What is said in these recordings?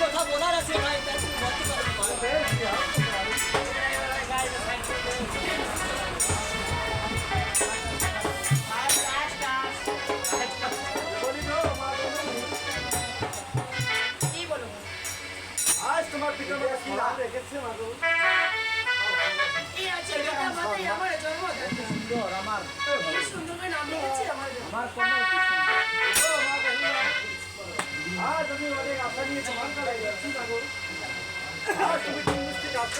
কথা বলার আছে ভাই আজ তোমার পিতা মাতা কি রাত রেখেছে মাগো আমার আমার আজ আমি অনেক আশা নিয়ে তোমার কাছে যাচ্ছি থাকো আজ তুমি তিন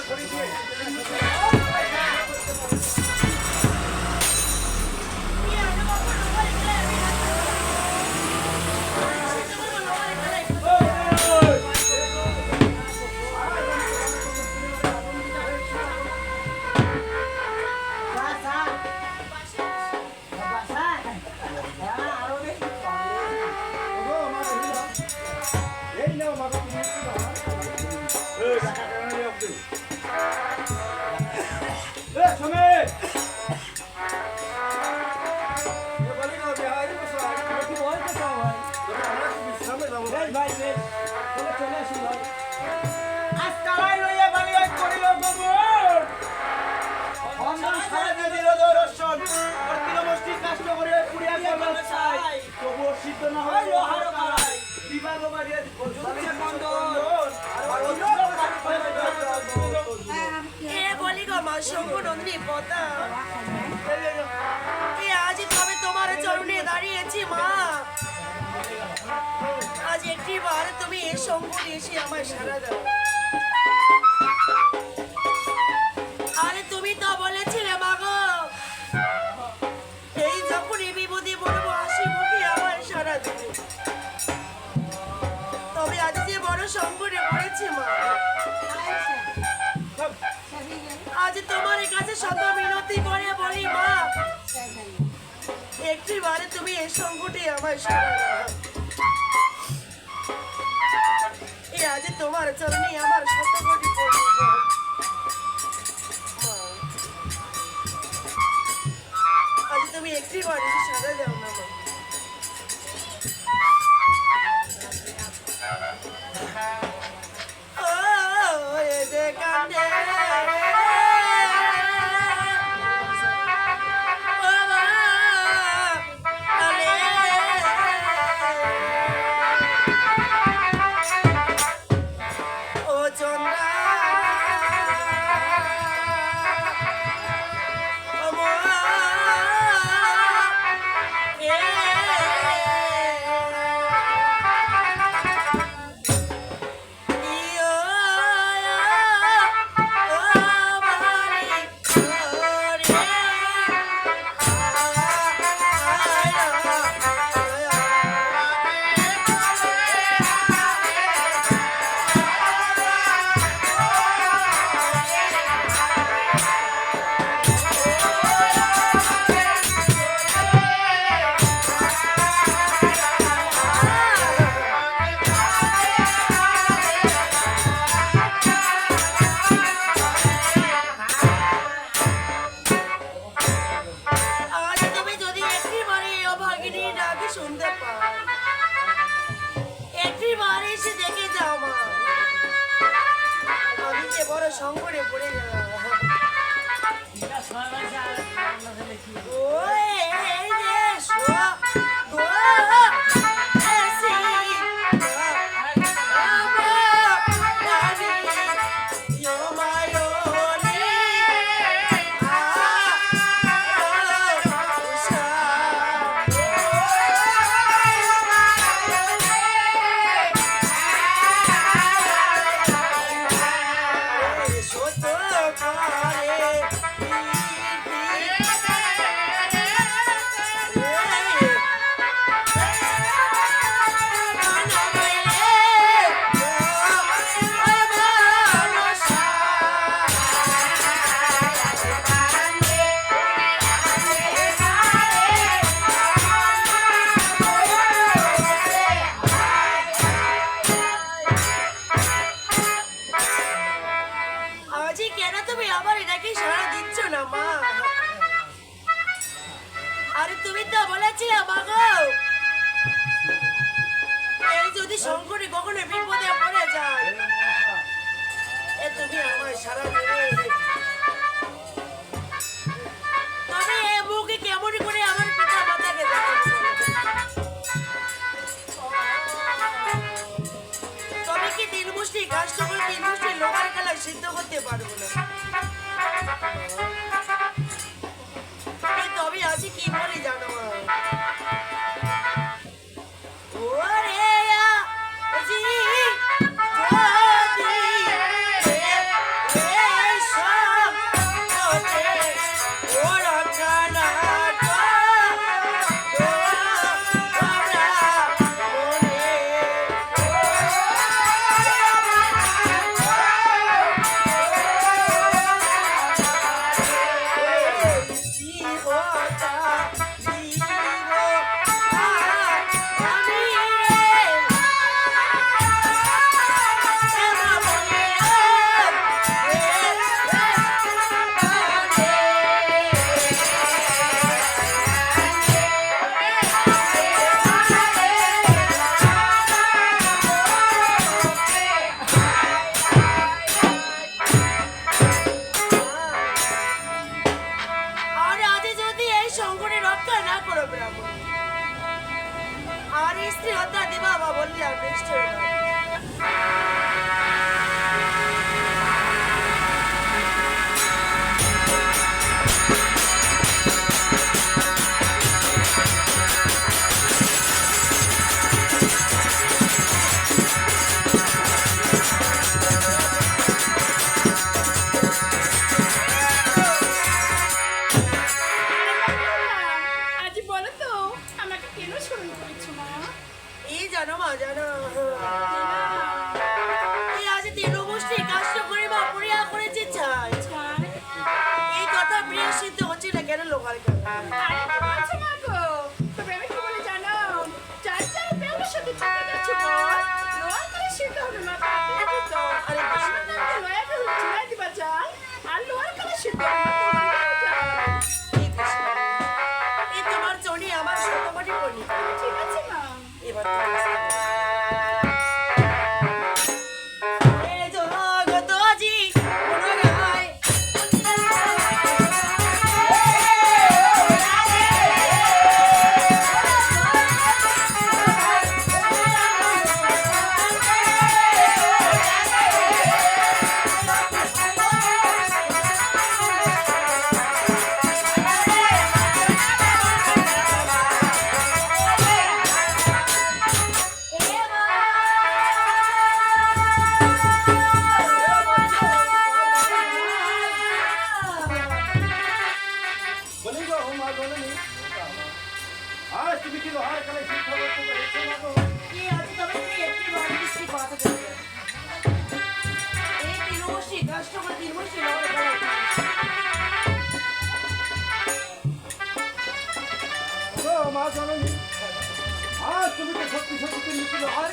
করে দিয়ে আজ একটি বার তুমি এ সঙ্গ এসে আমার সারা দাও। আরে তুমি তো বলেছিলে, মাগো। এই যখন এই বিপদে বলব হাসি মুখে আমার সারা দেবে। তবে আজ যে বড় সঙ্গরে পড়েছে মা। আজ তোমার কাছে শত মিনতি করে বলি, মা। একটি বারে তুমি এ সঙ্গটি আমার সারা দাও। आज तुम्हारे चलनी हमारे সংকটে পড়ে গেল। ও এই যে শঙ্করে কখনো বিপদে পড়ে যায়। এ তুমি আমার সারা তবে এ কেমন করে আমার তবে কি খেলা সিদ্ধ করতে পারব না? সংকটে রক্ষা না করো ব্রাহ্মণ। আর স্ত্রী হত্যা দিবা বা বললে আর জানো মা, জানো। এই আজ তৃণমূষ্টি করে পরিয়া করেছে চাই এই কথা প্রিয় সিদ্ধ হচ্ছে না কেন লোকাল আজ তুমি কি লোহার খেলায় শিক্ষা করতে পেরেছ না গো কি আছে তবে তুই একটি ভালো দৃষ্টি কথা বলবে এই করে তিরুমুষি লড়াই করে গো মা জননী আজ তুমি তো তুমি লোহার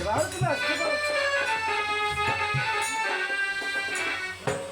এবার তুমি আসতে পারো।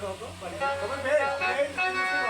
કરતો હતો ખબર